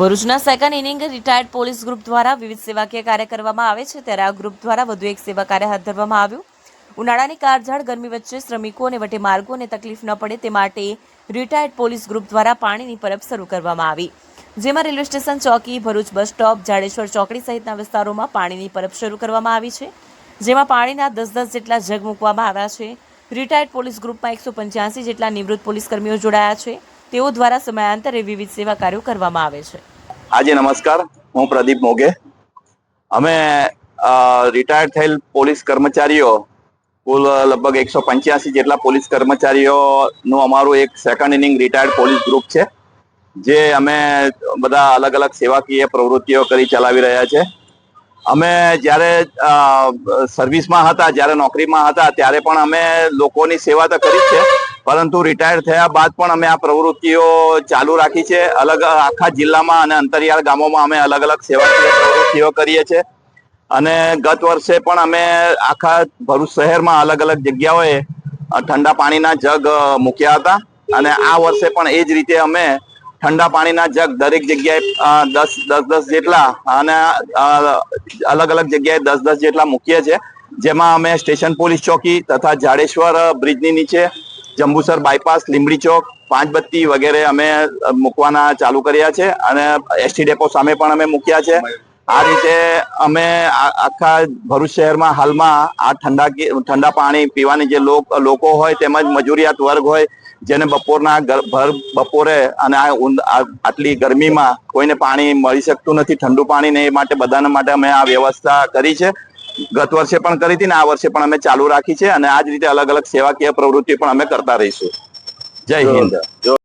ભરૂચના second inning retired police group દ્વારા વિવિધ સેવાકીય કાર્ય કરવામાં આવે છે. ત્યારે આ ગ્રુપ દ્વારા વધુ એક સેવા કાર્ય હાથ ધરવામાં આવ્યું. ઉનાળાની કાળઝાળ, ગરમી વચ્ચે શ્રમિકો અને વટે માર્ગોને તકલીફ ન પડે તે માટે રિટાયર્ડ પોલીસ ગ્રુપ દ્વારા પાણીની પરબ શરૂ કરવામાં આવી. જેમાં રેલવે સ્ટેશન, ચોકી, ભરૂચ બસ સ્ટોપ, જાડેશ્વર ચોકડી સહિતના વિસ્તારોમાં પાણીની પરબ શરૂ કરવામાં આવી છે. જેમાં પાણીના દસ દસ જેટલા જગ મૂકવામાં આવ્યા છે. રિટાયર્ડ પોલીસ ગ્રુપમાં એકસો પંચ્યાસી જેટલા નિવૃત્ત પોલીસ કર્મીઓ જોડાયા છે. તેઓ દ્વારા સમયાંતરે વિવિધ સેવા કાર્યો કરવામાં આવે છે. આજે નમસ્કાર. હું પ્રદીપ મોગે. અમે રિટાયર્ડ થયેલ પોલીસ કર્મચારીઓ, કુલ લગભગ એકસો પંચ્યાસી જેટલા પોલીસ કર્મચારીઓનું અમારું એક second inning retired police group છે, જે અમે બધા અલગ અલગ સેવાકીય પ્રવૃત્તિઓ કરી ચલાવી રહ્યા છે. અમે જ્યારે સર્વિસમાં હતા, જ્યારે નોકરીમાં હતા, ત્યારે પણ અમે લોકોની સેવા તો કરી છે પરંતુ રિટાયર થયા બાદ પણ અમે આ પ્રવૃત્તિઓ ચાલુ રાખી છે. અલગ આખા જિલ્લામાં અને અંતરિયાળ ગામોમાં અમે અલગ અલગ સેવાકીય પ્રવૃત્તિઓ કરીએ છીએ. અને ગત વર્ષે પણ અમે આખા ભરૂચ શહેરમાં અલગ અલગ જગ્યાઓએ ઠંડા પાણીના જગ મૂક્યા હતા. અને આ વર્ષે પણ એ જ રીતે અમે ઠંડા પાણીના જગ દરેક જગ્યાએ દસ દસ દસ જેટલા અને અલગ અલગ જગ્યાએ દસ દસ જેટલા મૂકીએ છીએ. જેમાં અમે સ્ટેશન પોલીસ ચોકી તથા જાડેશ્વર બ્રિજની નીચે જંબુસર બાયપાસ, લીંબડી ચોક, પાંચબત્તી વગેરે અમે મૂકવાના ચાલુ કર્યા છે અને એસટી ડેપો સામે પણ અમે મૂક્યા છે. આ રીતે અમે આખા ભરૂચ શહેરમાં હાલમાં આ ઠંડા ઠંડા પાણી પીવાની જે લોક- હોય તેમજ મજૂરિયાત વર્ગ હોય, જેને બપોરના ભર, બપોરે અને આ- આટલી ગરમીમાં કોઈને પાણી મળી શકતું નથી, ઠંડુ પાણી ને એ માટે બધાના માટે અમે આ વ્યવસ્થા કરી છે. ગત વર્ષે પણ કરી હતી ને આ વર્ષે પણ અમે ચાલુ રાખી છે અને આ જ રીતે અલગ અલગ સેવાકીય પ્રવૃત્તિ પણ અમે કરતા રહીશું. જય હિન્દ.